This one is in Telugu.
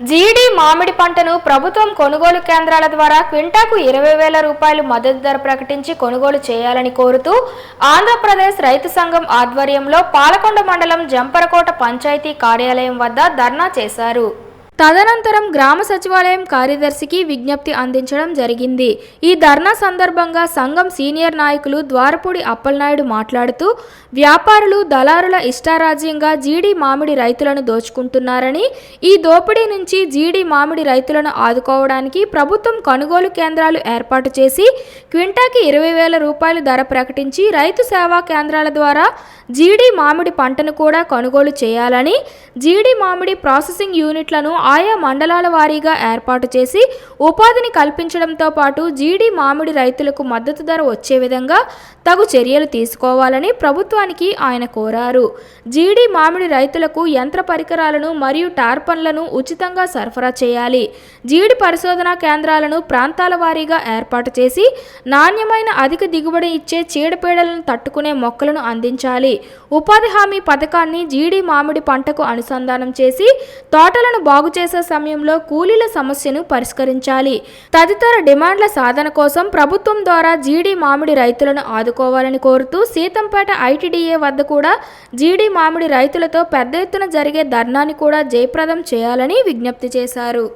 జీడి మామిడి పంటను ప్రభుత్వం కొనుగోలు కేంద్రాల ద్వారా క్వింటాకు ఇరవై వేల రూపాయలు మద్దతు ధర ప్రకటించి కొనుగోలు చేయాలని కోరుతూ ఆంధ్రప్రదేశ్ రైతు సంఘం ఆధ్వర్యంలో పాలకొండ మండలం జంపరకోట పంచాయతీ కార్యాలయం వద్ద ధర్నా చేశారు. తదనంతరం గ్రామ సచివాలయం కార్యదర్శికి విజ్ఞప్తి అందించడం జరిగింది. ఈ ధర్నా సందర్భంగా సంఘం సీనియర్ నాయకులు ద్వారపూడి అప్పలనాయుడు మాట్లాడుతూ వ్యాపారులు దళారుల ఇష్టారాజ్యంగా జీడి మామిడి రైతులను దోచుకుంటున్నారని ఈ దోపిడీ నుంచి జీడి మామిడి రైతులను ఆదుకోవడానికి ప్రభుత్వం కొనుగోలు కేంద్రాలు ఏర్పాటు చేసి క్వింటాకి ఇరవై వేల రూపాయల ధర ప్రకటించి రైతు సేవా కేంద్రాల ద్వారా జీడి మామిడి పంటను కూడా కొనుగోలు చేయాలని జీడి మామిడి ప్రాసెసింగ్ యూనిట్లను ఆయా మండలాల వారీగా ఏర్పాటు చేసి ఉపాధిని కల్పించడంతో పాటు జీడి మామిడి రైతులకు మద్దతు ధర వచ్చే విధంగా తగు చర్యలు తీసుకోవాలని ప్రభుత్వానికి ఆయన కోరారు. జీడి మామిడి రైతులకు యంత్ర పరికరాలను మరియు టార్పన్లను ఉచితంగా సరఫరా చేయాలి. జీడి పరిశోధనా కేంద్రాలను ప్రాంతాల వారీగా ఏర్పాటు చేసి నాణ్యమైన అధిక దిగుబడి ఇచ్చే చీడపీడలను తట్టుకునే మొక్కలను అందించాలి. ఉపాధి హామీ పథకాన్ని జీడి మామిడి పంటకు అనుసంధానం చేసి తోటలను బాగు చేసే సమయంలో కూలీల సమస్యను పరిష్కరించాలి. తదితర డిమాండ్ల సాధన కోసం ప్రభుత్వం ద్వారా జీడీ మామిడి రైతులను ఆదుకోవాలని కోరుతూ సీతంపేట ఐటీడీఏ వద్ద కూడా జీడీ మామిడి రైతులతో పెద్ద ఎత్తున జరిగే ధర్నాని కూడా జయప్రదం చేయాలని విజ్ఞప్తి చేశారు.